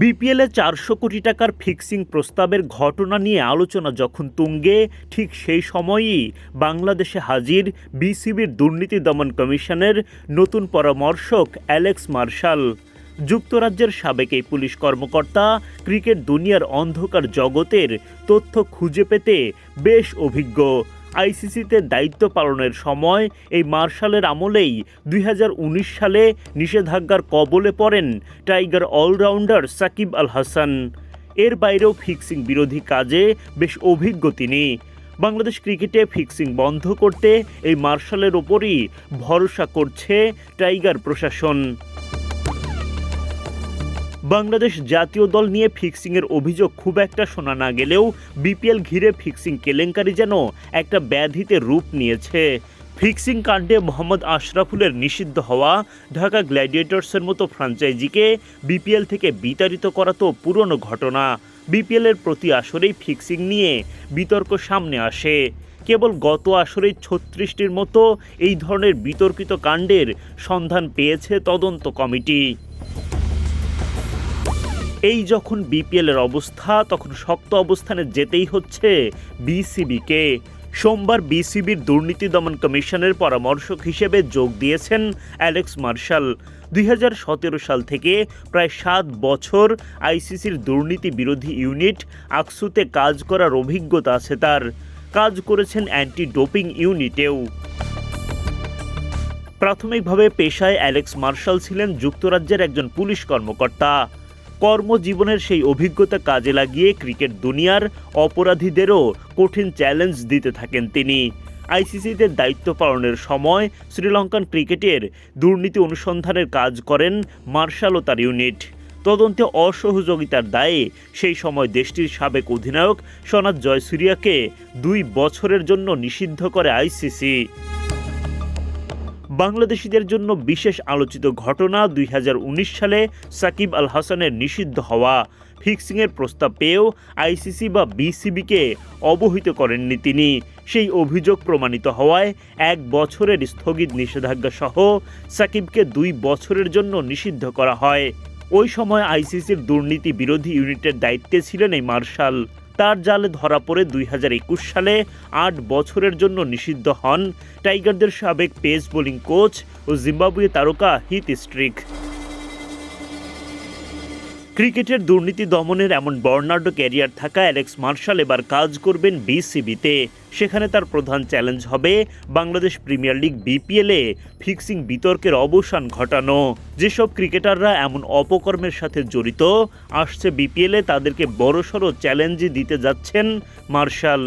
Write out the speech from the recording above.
বিপিএলে চারশো কোটি টাকার ফিক্সিং প্রস্তাবের ঘটনা নিয়ে আলোচনা যখন তুঙ্গে, ঠিক সেই সময়ই বাংলাদেশে হাজির বিসিবির দুর্নীতি দমন কমিশনের নতুন পরামর্শক অ্যালেক্স মার্শাল। যুক্তরাজ্যের সাবেক এই পুলিশ কর্মকর্তা ক্রিকেট দুনিয়ার অন্ধকার জগতের তথ্য খুঁজে পেতে বেশ অভিজ্ঞ। আইসিসিতে দায়িত্ব পালনের সময় এই মার্শালের আমলেই দুই হাজার উনিশ সালে নিষেধাজ্ঞার কবলে পড়েন টাইগার অলরাউন্ডার সাকিব আল হাসান। এর বাইরেও ফিক্সিং বিরোধী কাজে বেশ অভিজ্ঞ তিনি। বাংলাদেশ ক্রিকেটে ফিক্সিং বন্ধ করতে এই মার্শালের ওপরই ভরসা করছে টাইগার প্রশাসন। বাংলাদেশ জাতীয় দল নিয়ে ফিক্সিংয়ের অভিযোগ খুব একটা শোনা না গেলেও বিপিএল ঘিরে ফিক্সিং কেলেঙ্কারি যেন একটা ব্যাধিতে রূপ নিয়েছে। ফিক্সিং কাণ্ডে মোহাম্মদ আশরাফুলের নিষিদ্ধ হওয়া ঢাকা গ্ল্যাডিয়েটর্সের মতো ফ্রাঞ্চাইজিকে বিপিএল থেকে বিতাড়িত করা তো পুরনো ঘটনা। বিপিএলের প্রতি আসরেই ফিক্সিং নিয়ে বিতর্ক সামনে আসে। কেবল গত আসরেই ছত্রিশটির মতো এই ধরনের বিতর্কিত কাণ্ডের সন্ধান পেয়েছে তদন্ত কমিটি। এই যখন বিপিএলের অবস্থা, তখন শক্ত অবস্থানে যেতেই হচ্ছে বিসিবিকে। সোমবার বিসিবির দুর্নীতি দমন কমিশনের পরামর্শক হিসেবে যোগ দিয়েছেন অ্যালেক্স মার্শাল। দুই হাজার সতেরো সাল থেকে প্রায় সাত বছর আইসিসির দুর্নীতি বিরোধী ইউনিট আকসুতে কাজ করার অভিজ্ঞতা আছে তার। কাজ করেছেন অ্যান্টি ডোপিং ইউনিটেও। প্রাথমিকভাবে পেশায় অ্যালেক্স মার্শাল ছিলেন যুক্তরাজ্যের একজন পুলিশ কর্মকর্তা। কর্মজীবনের সেই অভিজ্ঞতা কাজে লাগিয়ে ক্রিকেট দুনিয়ার অপরাধীদেরও কঠিন চ্যালেঞ্জ দিতে থাকেন তিনি। আইসিসিতে দায়িত্ব পালনের সময় শ্রীলঙ্কান ক্রিকেটের দুর্নীতি অনুসন্ধানের কাজ করেন মার্শাল ও তার ইউনিট। তদন্তে অসহযোগিতার দায়ে সেই সময় দেশটির সাবেক অধিনায়ক সনাত জয়সুরিয়াকে দুই বছরের জন্য নিষিদ্ধ করে আইসিসি। বাংলাদেশিদের জন্য বিশেষ আলোচিত ঘটনা দুই হাজার উনিশ সালে সাকিব আল হাসানের নিষিদ্ধ হওয়া। ফিক্সিংয়ের প্রস্তাব পেয়েও আইসিসি বা বিসিবিকে অবহিত করেননি তিনি। সেই অভিযোগ প্রমাণিত হওয়ায় এক বছরের স্থগিত নিষেধাজ্ঞা সহ সাকিবকে দুই বছরের জন্য নিষিদ্ধ করা হয়। ওই সময় আইসিসির দুর্নীতি বিরোধী ইউনিটের দায়িত্বে ছিলেন এই মার্শাল। তার জালে ধরা পড়ে দুই হাজার একুশ সালে আট বছরের জন্য নিষিদ্ধ হন টাইগারদের সাবেক পেস বোলিং কোচ ও জিম্বাবুয়ে তারকা হিত স্ট্রিক। ক্রিকেটের দুর্নীতি দমনের এমন বর্ণাঢ্য ক্যারিয়ার থাকা অ্যালেক্স মার্শাল এবার কাজ করবেন বিসিবিতে। সেখানে তার প্রধান চ্যালেঞ্জ হবে বাংলাদেশ প্রিমিয়ার লিগ বিপিএলে ফিক্সিং বিতর্কের অবসান ঘটানো। যেসব ক্রিকেটাররা এমন অপকর্মের সাথে জড়িত, আসছে বিপিএলে তাদেরকে বড়সড় চ্যালেঞ্জই দিতে যাচ্ছেন মার্শাল।